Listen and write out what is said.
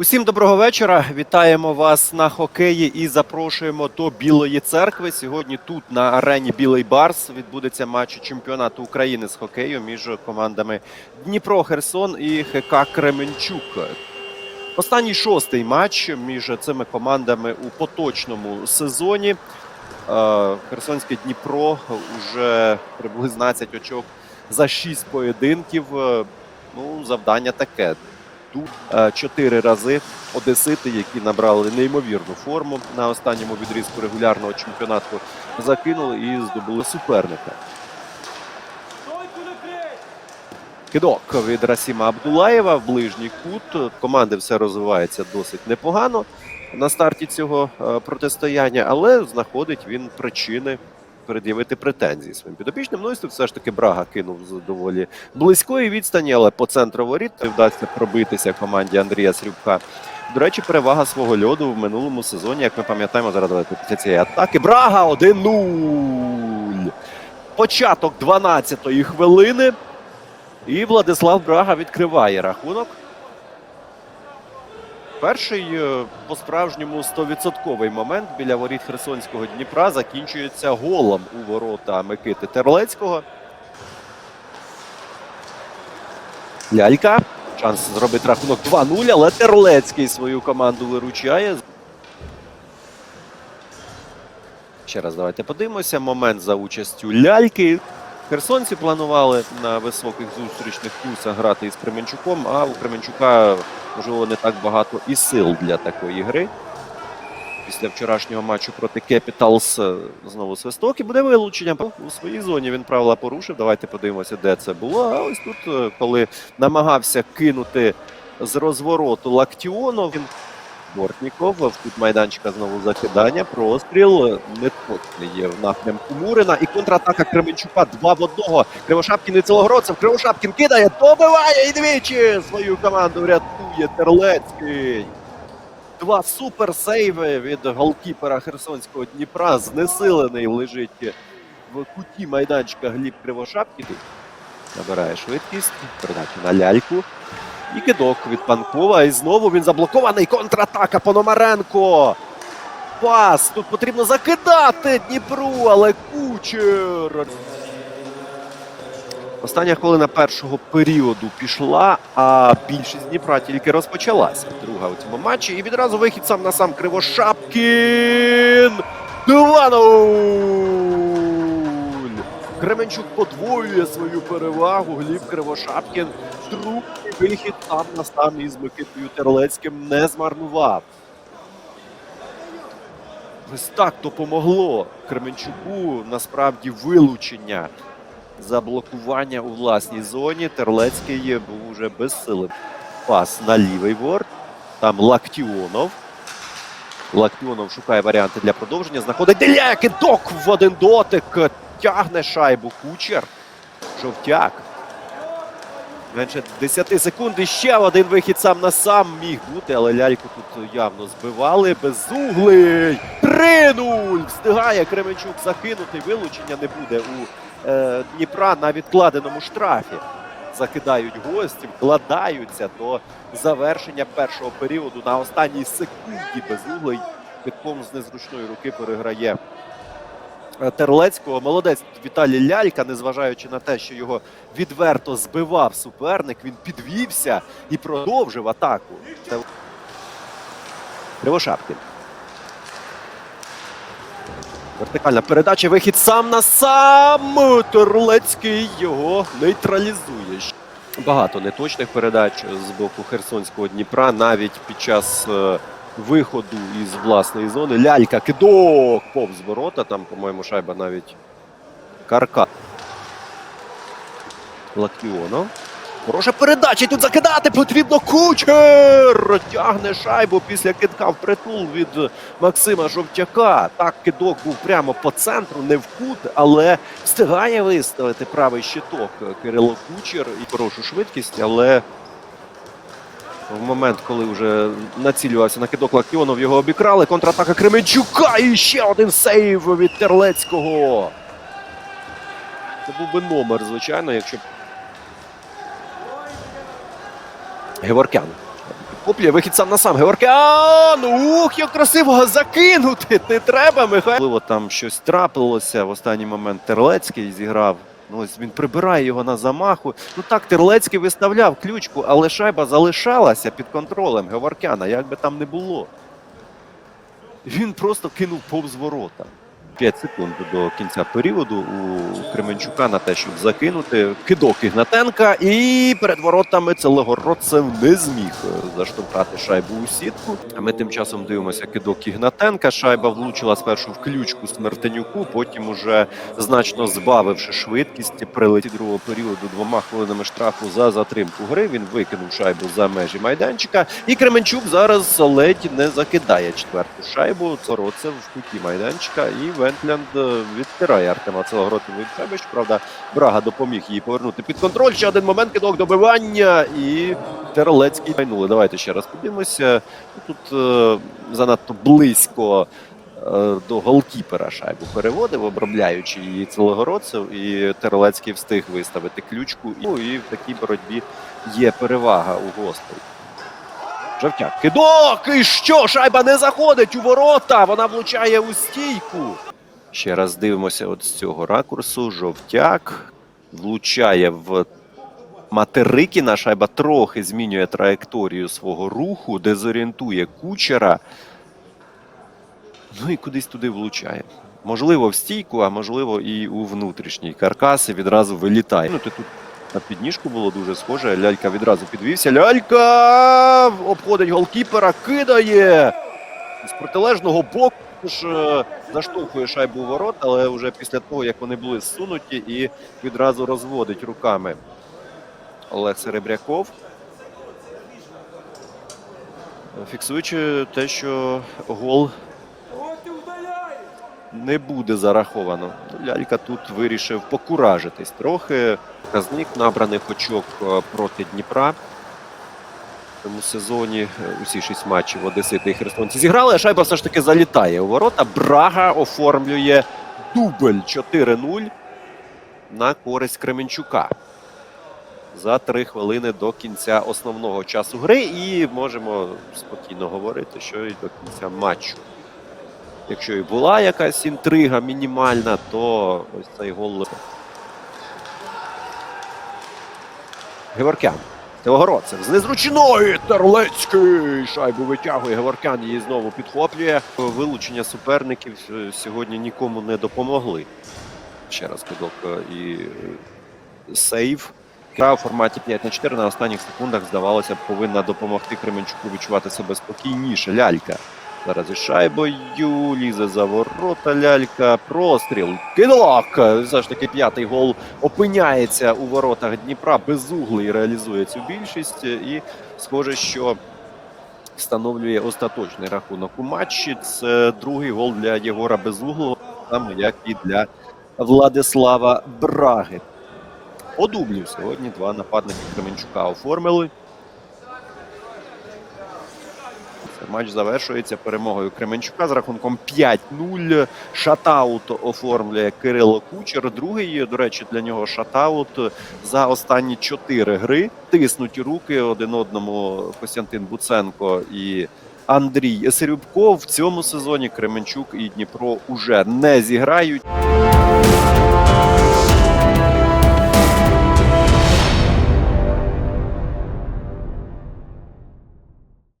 Усім доброго вечора. Вітаємо вас на хокеї і запрошуємо до Білої церкви. Сьогодні тут на арені Білий Барс відбудеться матч чемпіонату України з хокею між командами Дніпро Херсон і ХК Кременчук. Останній шостий матч між цими командами у поточному сезоні. Е, Херсонське Дніпро вже приблизно 12 очок за 6 поєдинків. Е, Ну, завдання таке. Тут е, чотири рази одесити, які набрали неймовірну форму на останньому відрізку регулярного чемпіонату, закинули і здобули суперника. Кидок від Расіма Абдулаєва в ближній кут. Команди все розвивається досить непогано на старті цього е, протистояння, але знаходить він причини пред'явити претензії своїм підопічним. Ну і все ж таки Брага кинув з доволі близької відстані, але по центру воріт вдасться пробитися команді Андрія Срюбка. До речі, перевага свого льоду в минулому сезоні, як ми пам'ятаємо, зараз давайте після цієї атаки. Брага 1-0. Початок 12-ї хвилини. І Владислав Брага відкриває рахунок. Перший е, по-справжньому 100% момент біля воріт Херсонського Дніпра закінчується голом у ворота Микити Терлецького. Лялька. Шанс зробити рахунок 2-0, але Терлецький свою команду виручає. Ще раз давайте подивимося. Момент за участю ляльки. Херсонці планували на високих зустрічних курсах грати із Кременчуком, а у Кременчука, можливо, не так багато і сил для такої гри. Після вчорашнього матчу проти Кепіталс знову свисток і буде вилучення. У своїй зоні він правила порушив. Давайте подивимося, де це було. А ось тут, е, коли намагався кинути з розвороту Лактіонов, він Бортніков тут майданчика знову закидання. Простріл неточний є в напрямку Мурина. І контратака Кременчука 2 в 1. Кривошапкін і Целогородцев. Кривошапкін кидає, добиває і двічі свою команду рятує Терлецький. Два суперсейви від голкіпера Херсонського Дніпра. Знесилений лежить в куті майданчика Гліб Кривошапкін. Набирає швидкість. Передача на ляльку. І кидок від Панкова. І знову він заблокований. Контратака Пономаренко. Пас. Тут потрібно закидати Дніпру, але кучер. Остання хвилина першого періоду пішла, а більшість Дніпра тільки розпочалася. Друга у цьому матчі. І відразу вихід сам на сам Кривошапкін. 2-0. Кременчук подвоює свою перевагу. Гліб Кривошапкін. Другий вихід сам на сам із Микитою Терлецьким не змарнував. Ось так допомогло Кременчуку насправді вилучення заблокування у власній зоні. Терлецький був уже безсилим. Пас на лівий борт. Там Лактіонов. Лактіонов шукає варіанти для продовження. Знаходить Деля, кидок в один дотик. Тягне шайбу кучер. Жовтяк. Менше 10 секунд. І ще один вихід сам на сам міг бути, але ляльку тут явно збивали. Безуглий. 3-0. Встигає Кременчук закинути. Вилучення не буде у е, Дніпра на відкладеному штрафі. Закидають гості, вкладаються до завершення першого періоду на останній секунді. Безуглий китком з незручної руки переграє Терлецького. Молодець Віталій Лялька, незважаючи на те, що його відверто збивав суперник, він підвівся і продовжив атаку. Кривошапкін. Вертикальна передача, вихід сам на сам. Терлецький його нейтралізує. Багато неточних передач з боку Херсонського Дніпра, навіть під час е, виходу із власної зони. Лялька, кидок повз ворота. Там, по-моєму, шайба навіть карка. Лакіонов. Хороша передача. Тут закидати потрібно кучер. Тягне шайбу після кидка в притул від Максима Жовтяка. Так, кидок був прямо по центру, не в кут, але встигає виставити правий щиток Кирило Кучер і хорошу швидкість, але. В момент, коли вже націлювався на кидок Лакіонов, його обікрали. Контратака Кременчука і ще один сейв від Терлецького. Це був би номер, звичайно, якщо Геворкян Захоплює вихід сам на сам. Георгіан! Ух, як красиво закинути! Не треба, Михайло. Можливо, там щось трапилося. В останній момент Терлецький зіграв. Ну, ось він прибирає його на замаху. Ну так, Терлецький виставляв ключку, але шайба залишалася під контролем Геворкяна, як би там не було. Він просто кинув повз ворота. 5 секунд до кінця періоду у Кременчука на те, щоб закинути кидок Ігнатенка, і перед воротами Целегородцев не зміг заштовхати шайбу у сітку. А ми тим часом дивимося кидок Ігнатенка. Шайба влучила спершу в ключку Смертенюку, потім уже значно збавивши швидкість, прилетів другого періоду двома хвилинами штрафу за затримку гри. Він викинув шайбу за межі майданчика. І Кременчук зараз ледь не закидає четверту шайбу. Цороцев в куті майданчика. І Вентлянд е, відтирає Артема Целогородцева від шайби. Щоправда, Брага допоміг її повернути під контроль. Ще один момент кидок добивання. І Терлецький майнули. Давайте ще раз подивимося. Тут е, занадто близько е, до голкіпера шайбу переводив, обробляючи її Целогородцев, і Терлецький встиг виставити ключку. Ну і в такій боротьбі є перевага у гостей. Жовтяк. Кидок! І що? Шайба не заходить у ворота! Вона влучає у стійку. Ще раз дивимося от з цього ракурсу. Жовтяк влучає в Материкіна. Шайба трохи змінює траєкторію свого руху, дезорієнтує кучера. Ну і кудись туди влучає. Можливо, в стійку, а можливо, і у внутрішній каркас і відразу вилітає. Ну, ти тут на підніжку було дуже схоже. Лялька відразу підвівся. Лялька обходить голкіпера, кидає з протилежного боку. Ж е, заштовхує шайбу у ворот, але вже після того, як вони були зсунуті, і відразу розводить руками Олег Серебряков. Фіксуючи те, що гол не буде зараховано. Лялька тут вирішив покуражитись трохи. Казник набраних очок е, проти Дніпра. Цьому сезоні е, усі шість матчів Одесити і Херсонці зіграли, а шайба все ж таки залітає у ворота. Брага оформлює дубль 4-0 на користь Кременчука. За три хвилини до кінця основного часу гри, і можемо спокійно говорити, що і до кінця матчу. Якщо і була якась інтрига мінімальна, то ось цей гол. Геворкян. Теогородцев з незручної Терлецький шайбу витягує. Гаваркян її знову підхоплює. Вилучення суперників е, сьогодні нікому не допомогли. Ще раз кидок е, і е, сейв. Гра у форматі 5 на 4 на останніх секундах, здавалося, повинна допомогти Кременчуку відчувати себе спокійніше. Лялька. Зараз із шайбою лізе за ворота лялька. Простріл. Кидок. Все ж таки п'ятий гол опиняється у воротах Дніпра. Безуглий реалізує цю більшість. І схоже, що встановлює остаточний рахунок у матчі. Це другий гол для Єгора Безуглого, саме як і для Владислава Браги. По дублю сьогодні два нападники Кременчука оформили. Це Матч завершується перемогою Кременчука з рахунком 5-0. Шатаут оформлює Кирило Кучер. Другий, до речі, для нього шатаут за останні чотири гри. Тиснуть руки один одному Костянтин Буценко і Андрій Серюбко. В цьому сезоні Кременчук і Дніпро уже не зіграють.